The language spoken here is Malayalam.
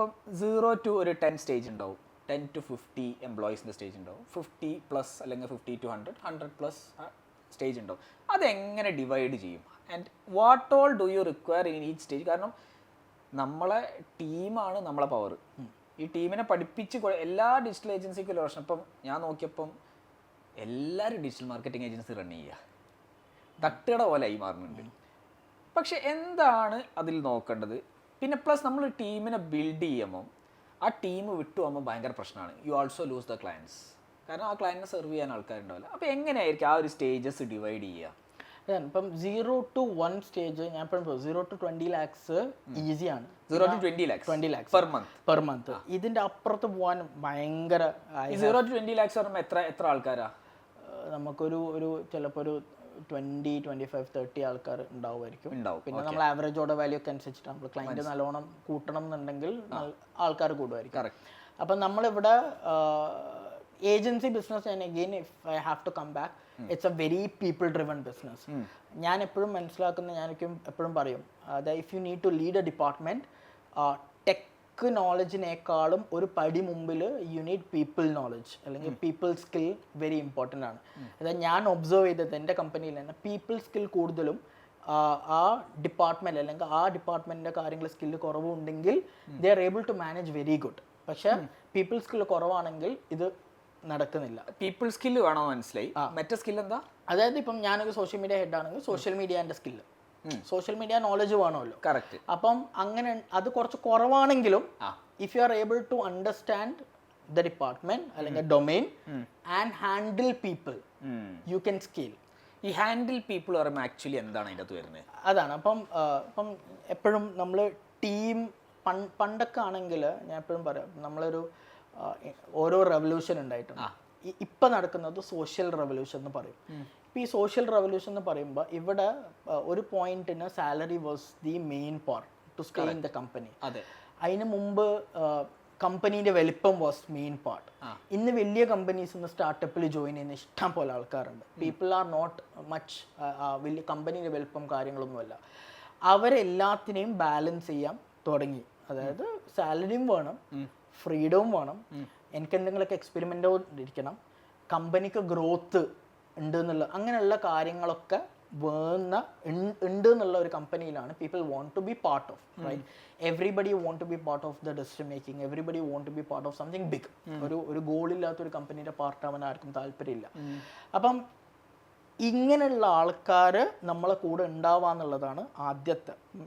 ഇപ്പം സീറോ ടു ഒരു ടെൻ സ്റ്റേജ് ഉണ്ടാവും. ടെൻ ടു ഫിഫ്റ്റി എംപ്ലോയീസിന്റെ സ്റ്റേജ് ഉണ്ടാവും. ഫിഫ്റ്റി പ്ലസ് അല്ലെങ്കിൽ fifty to hundred hundred plus stage ഉണ്ടാവും. അതെങ്ങനെ ഡിവൈഡ് ചെയ്യും? And what all do you require in each stage കാരണം നമ്മളെ ടീമാണ് നമ്മളെ പവർ ഈ ടീമിനെ പഠിപ്പിച്ച് എല്ലാ ഡിജിറ്റൽ ഏജൻസിക്കും ഒരു പ്രശ്നം. ഇപ്പം ഞാൻ നോക്കിയപ്പം എല്ലാവരും ഡിജിറ്റൽ മാർക്കറ്റിംഗ് ഏജൻസി റൺ ചെയ്യുക തട്ടുകട പോലെ ആയി മാറുന്നുണ്ട്. പക്ഷെ എന്താണ് അതിൽ നോക്കേണ്ടത്? പിന്നെ പ്ലസ് നമ്മൾ ടീമിനെ ബിൽഡ് ചെയ്യുമ്പോൾ ആ ടീം വിട്ടു പോകുമ്പോൾ ഭയങ്കര പ്രശ്നമാണ്. You also lose the clients കാരണം ആ ക്ലയന്റിനെ സെർവ് ചെയ്യാൻ ആൾക്കാരുണ്ടാവില്ല. അപ്പോൾ എങ്ങനെയായിരിക്കും ആ ഒരു സ്റ്റേജസ് ഡിവൈഡ് ചെയ്യുക? ഇപ്പം സീറോ ടു വൺ സ്റ്റേജ് ഞാൻ എപ്പോഴും സീറോ ടു ട്വന്റി ലാക്സ് ഈസിയാണ് zero to twenty lakhs twenty lakhs per month per month ഇതിന്റെ അപ്പുറത്ത് പോകാൻ ഭയങ്കര സീറോ ടു ട്വന്റി ലാക്സ് പറയുമ്പോൾ എത്ര എത്ര ആൾക്കാരാ? നമുക്കൊരു ഒരു ചിലപ്പോൾ ഒരു ട്വന്റി ട്വന്റി ഫൈവ് തേർട്ടി ആൾക്കാർ ഉണ്ടാവുമായിരിക്കും. പിന്നെ നമ്മൾ ആവറേജ് ഓർഡർ വാല്യൂ ഒക്കെ അനുസരിച്ചിട്ട് നമ്മൾ ക്ലയന്റ് നല്ലോണം കൂട്ടണം എന്നുണ്ടെങ്കിൽ ആൾക്കാർ കൂടുമായിരിക്കും. അപ്പം നമ്മളിവിടെ agency business and again if I have to come back it's a very people driven business ഞാൻ എപ്പോഴും മനസ്സിലാക്കുന്ന ഞാനൊക്കെ എപ്പോഴും പറയും അതായത് if you need to lead a department tech നോളജിനേക്കാളും ഒരു പടി മുമ്പിൽ യു നീഡ് പീപ്പിൾ നോളജ് അല്ലെങ്കിൽ പീപ്പിൾ സ്കിൽ വെരി ഇമ്പോർട്ടന്റ് ആണ്. അതായത് ഞാൻ ഒബ്സർവ് ചെയ്തത് എന്റെ കമ്പനിയിൽ തന്നെ പീപ്പിൾ സ്കിൽ കൂടുതലും ആ, ഡിപ്പാർട്ട്മെന്റ് ഡിപ്പാർട്ട്മെന്റ് അല്ലെങ്കിൽ ആ ഡിപ്പാർട്ട്മെന്റിന്റെ കാര്യങ്ങൾ സ്കില്ല് കുറവുണ്ടെങ്കിൽ they are able to manage very good പക്ഷേ പീപ്പിൾ സ്കില്ല് കുറവാണെങ്കിൽ ഇത് നടക്കുന്നില്ല. പീപ്പിൾ സ്കില്ല് വേണോ മനസ്സിലായി? മറ്റേ സ്കില്ല് എന്താ? അതായത് ഇപ്പം ഞാനൊരു സോഷ്യൽ മീഡിയ ഹെഡ് ആണെങ്കിൽ സോഷ്യൽ മീഡിയ എന്റെ സ്കില്ല് സോഷ്യൽ മീഡിയ നോളജ് വേണമല്ലോ. കറക്റ്റ് അപ്പം അങ്ങനെ അത് കുറച്ച് കുറവാണെങ്കിലും. If you are able to understand the department അല്ലെങ്കിൽ domain and handle people you can scale ഈ ഹാൻഡിൽ പീപ്പിൾ പറയുമ്പോൾ ആക്ച്വലി എന്താണ് അതിന്റെ അകത്ത് വരുന്നത്? അതാണ്. അപ്പം അപ്പം ഇപ്പം എപ്പോഴും നമ്മൾ ടീം പണ്ടൊക്കെ ആണെങ്കിൽ ഞാൻ എപ്പോഴും പറയാം നമ്മളൊരു ഓരോ റെവല്യൂഷൻ ഉണ്ടായിട്ടുണ്ട്. ഇപ്പൊ നടക്കുന്നത് സോഷ്യൽ റെവല്യൂഷൻ എന്ന് പറയും. ഇപ്പൊ ഈ സോഷ്യൽ റെവല്യൂഷൻ എന്ന് പറയുമ്പോൾ ഇവിടെ ഒരു പോയിന്റിന് salary was the main part to stay in the company അതെ. അതിന് മുമ്പ് കമ്പനീന്റെ വലിപ്പം വാസ് മെയിൻ പാർട്ട് ഇന്ന് വലിയ കമ്പനീസ് ഇന്ന് സ്റ്റാർട്ടപ്പിൽ ജോയിൻ ചെയ്യുന്ന ഇഷ്ടം പോലെ ആൾക്കാരുണ്ട്. പീപ്പിൾ ആർ നോട്ട് മച്ച് വലിയ കമ്പനീന്റെ വലിപ്പം കാര്യങ്ങളൊന്നുമല്ല. അവരെല്ലാത്തിനെയും ബാലൻസ് ചെയ്യാൻ തുടങ്ങി. അതായത് സാലറിയും വേണം ഫ്രീഡവും വേണം. എനിക്ക് എന്തെങ്കിലുമൊക്കെ എക്സ്പെരിമെന്റോ ഇരിക്കണം. കമ്പനിക്ക് ഗ്രോത്ത് ഉണ്ട് എന്നുള്ള അങ്ങനെയുള്ള കാര്യങ്ങളൊക്കെ വേണ്ട ഉണ്ട് എന്നുള്ള ഒരു കമ്പനിയിലാണ് people want to be part of right everybody want to be part of the decision making everybody want to be part of something big ഒരു ഒരു ഗോളില്ലാത്ത ഒരു കമ്പനിയുടെ പാർട്ട് ആവാൻ ആർക്കും താല്പര്യമില്ല. അപ്പം ഇങ്ങനെയുള്ള ആൾക്കാർ നമ്മളെ കൂടെ ഉണ്ടാവാന്നുള്ളതാണ് ആദ്യത്തെ